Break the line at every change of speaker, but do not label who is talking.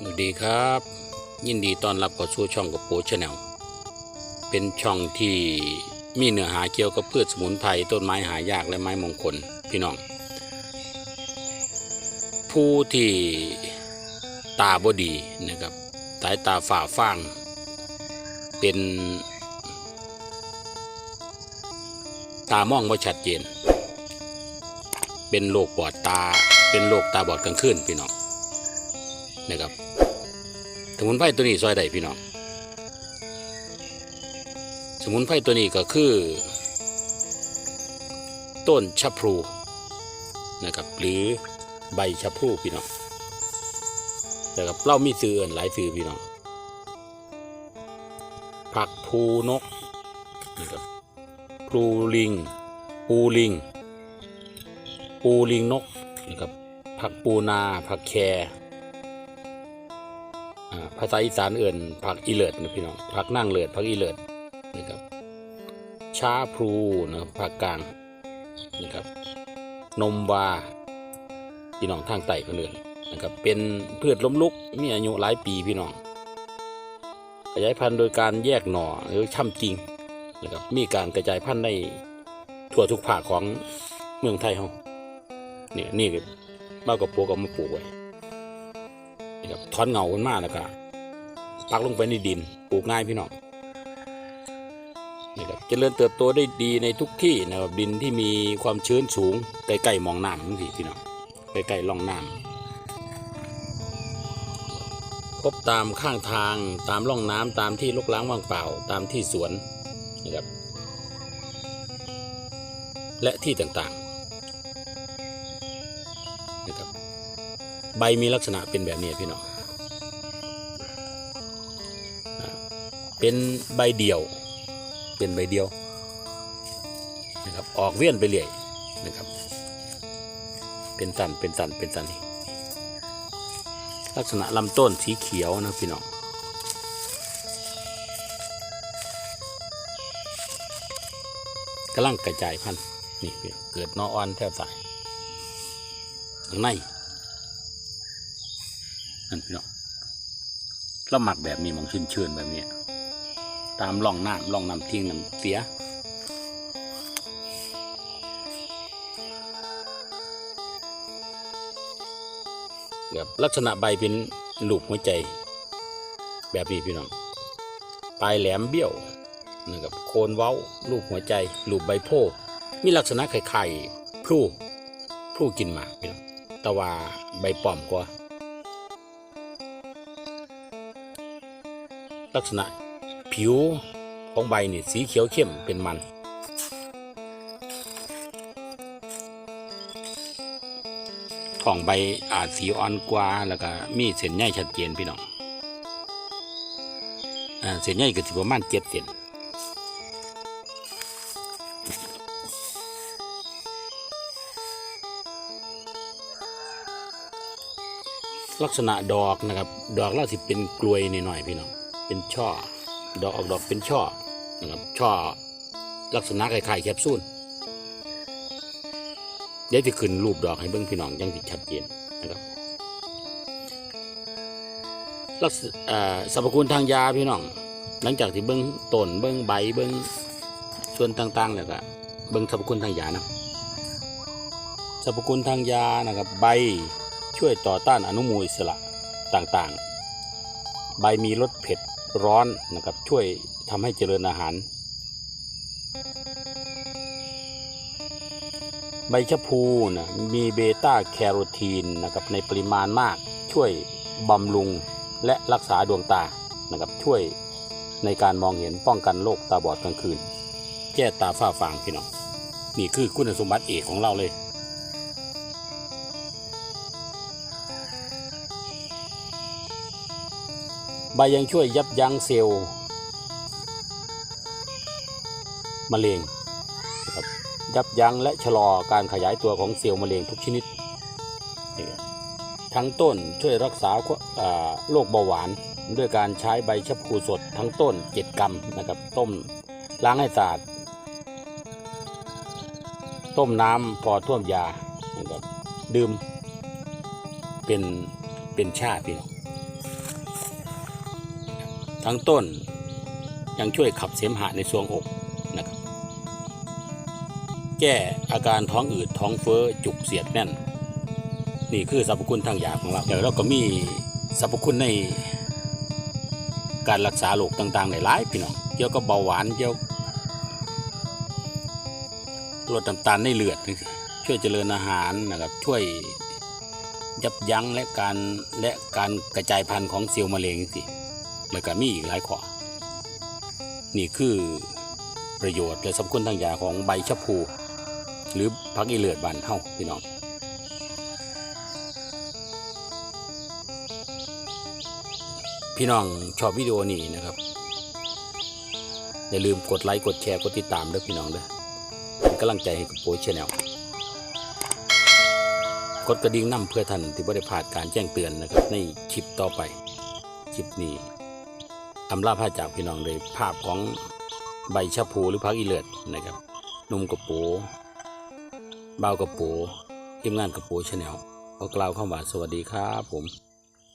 สวัสดีครับ ยินดีต้อนรับเข้าสู่ช่องกับโปชแนลเป็นช่องที่มีเนื้อหาเกี่ยวกับพืชสมุนไพรต้นไม้หายากและไม้มงคลพี่น้อง ผู้ที่ตาบดีนะครับสายตาฝ่าฟาง เป็นตามองไม่ชัดเจน เป็นโรคปอดตา เป็นโรคตาบอดกลางคืนพี่น้องนะครับ สมุนไพรตัวนี้ซอยใดพี่น้อง สมุนไพรตัวนี้ก็คือ ต้นชะพลูนะครับ หรือใบชะพลูพี่น้องนะครับเรามีซื้ออื่นหลายซื้อพี่น้อง ผักพูนกนะครับพลูลิง ปูลิง ปูลิงนกนะครับผักปูนาผักแคอ่า ภาษาอีสานเอื่นผักอีเลิศนะพี่น้องผักนั่งเลิศผักอีเลิศนะครับช้าพลูนะครับภาคกลางนะครับนมวาพี่น้องทางใต้คนอื่นนะครับเป็นพืชล้มลุกมีอายุหลายปีพี่น้อง ขยายพันธุ์โดยการแยกหน่อหรือช่ำจริงนะครับมีการกระจายพันธุ์ได้ทั่วทุกภาคของเมืองไทยเราเนี่ยนี่ก็บ้าวกับปลูกเอมาปลูกไว้นี่ครับถอนเงาขึ้นมาแล้วก็ ปักลงไปในดินปลูกง่ายพี่น้องนี่ครับเจริญเติบโตได้ดีในทุกที่นะครับดินที่มีความชื้นสูงใกล้ๆมองน้ำนี่พี่น้องใกล้ๆร่องน้ำพบตามข้างทางตามร่องน้ำตามที่ลกล้างว่างเปล่าตามที่สวนนะครับและที่ต่างๆนะครับใบมีลักษณะเป็นแบบนี้พี่น้อง เป็นใบเดียว เป็นใบเดียวนะครับ ออกเวียนไปเรื่อยนะครับ เป็นสันเป็นสันเป็นสันนี่ลักษณะลำต้นสีเขียวนะพี่น้องกำลังกระจายพันธุ์นี่พี่น้องเกิดนออ่อนแทบสายข้างในนั่นพี่น้องเราหมักแบบนี้มองชื้นๆแบบนี้ ตามร่องน้ำร่องน้ำทิ้งน้ำเสียแบบลักษณะใบเป็นลูกหัวใจ แบบนี้พี่น้องปลายแหลมเบี้ยวนะครับโคนเว้าลูกหัวใจลูกใบโพมีลักษณะคล้ายๆพลูพลูกินหมากพี่น้องแต่ว่าใบป้อมกว่าลักษณะ ผิวของใบนี่สีเขียวเข้มเป็นมัน ของใบอาจสีอ่อนกว่าแล้วก็มีเส้นใยชัดเจนพี่น้องอ่าเส้นใยก็สิประมาณเจ็ดเส้นลักษณะดอกนะครับ ดอกเราสิเป็นกลวยหน่อยๆพี่น้อง เป็นช่อ ดอกออกดอกเป็นช่อนะครับช่อลักษณะคล้ายๆแคปซูลเดี๋ยวจะขึ้นรูปดอกให้เบิ้งพี่น้องยังติดชัดเจนนะครับลักษณะอ่าสรรพคุณทางยาพี่น้อง หลังจากที่เบิ้งต้นเบิ้งใบเบิ้งส่วนต่างๆแล้วก็เบิ้งสรรพคุณทางยานะสรรพคุณทางยานะครับใบช่วยต่อต้านอนุมูลอิสระต่างๆ ใบมีรสเผ็ด ร้อนนะครับช่วยทำให้เจริญอาหาร ใบชะพูนะมีเบต้าแคโรทีนนะครับในปริมาณมากช่วยบำรุงและรักษาดวงตานะครับช่วยในการมองเห็นป้องกันโรคตาบอดกลางคืน แก้ตาฝ้าฟางพี่น้องนี่คือคุณสมบัติเอกของเราเลย ใบยังช่วยยับยั้งเซลล์มะเร็งยับยั้งและชะลอการขยายตัวของเซลล์มะเร็งทุกชนิด ทั้งต้นช่วยรักษาโรคเบาหวาน ด้วยการใช้ใบชะพูสดทั้งต้น 7 กรัมนะครับต้มล้างให้สะอาดต้มน้ำพอท่วมยานะครับดื่มเป็นเป็นชาพี่น้อง ทั้งต้นยังช่วยขับเสมหะในทรวงอกนะครับ แก้อาการท้องอืดท้องเฟ้อจุกเสียดแน่น นี่คือสรรพคุณทางยาของเราแล้วเราก็มีสรรพคุณในการรักษาโรคต่างๆในหลายพี่น้องเกี่ยวกับเบาหวานเกี่ยวลดน้ำตาลในเลือดช่วยเจริญอาหารนะครับช่วยยับยั้งและการและการกระจายพันธุ์ของเซลล์มะเร็งสิ แล้วก็มีอีกหลายข้อนี่คือประโยชน์และสรรพคุณทางยาของใบชะพู หรือพักอีเลือดบานเฮาพี่น้องพี่น้องชอบวิดีโอนี้นะครับ อย่าลืมกดไลค์กดแชร์กดติดตามด้วยพี่น้องด้อเป็นกำลังใจให้กับโปรชแนลกดกระดิ่งนำเพื่อท่านที่ไม่ได้พลาดการแจ้งเตือนนะครับ ในคลิปต่อไป คลิปนี้ อำลาพาจากพี่น้องเลยภาพของใบชะพูหรือพักอีเลือดนะครับนุ่มกระโปเบากระโปทีมงานกระโปชแนลขอกล่าวคำว่าสวัสดีครับผม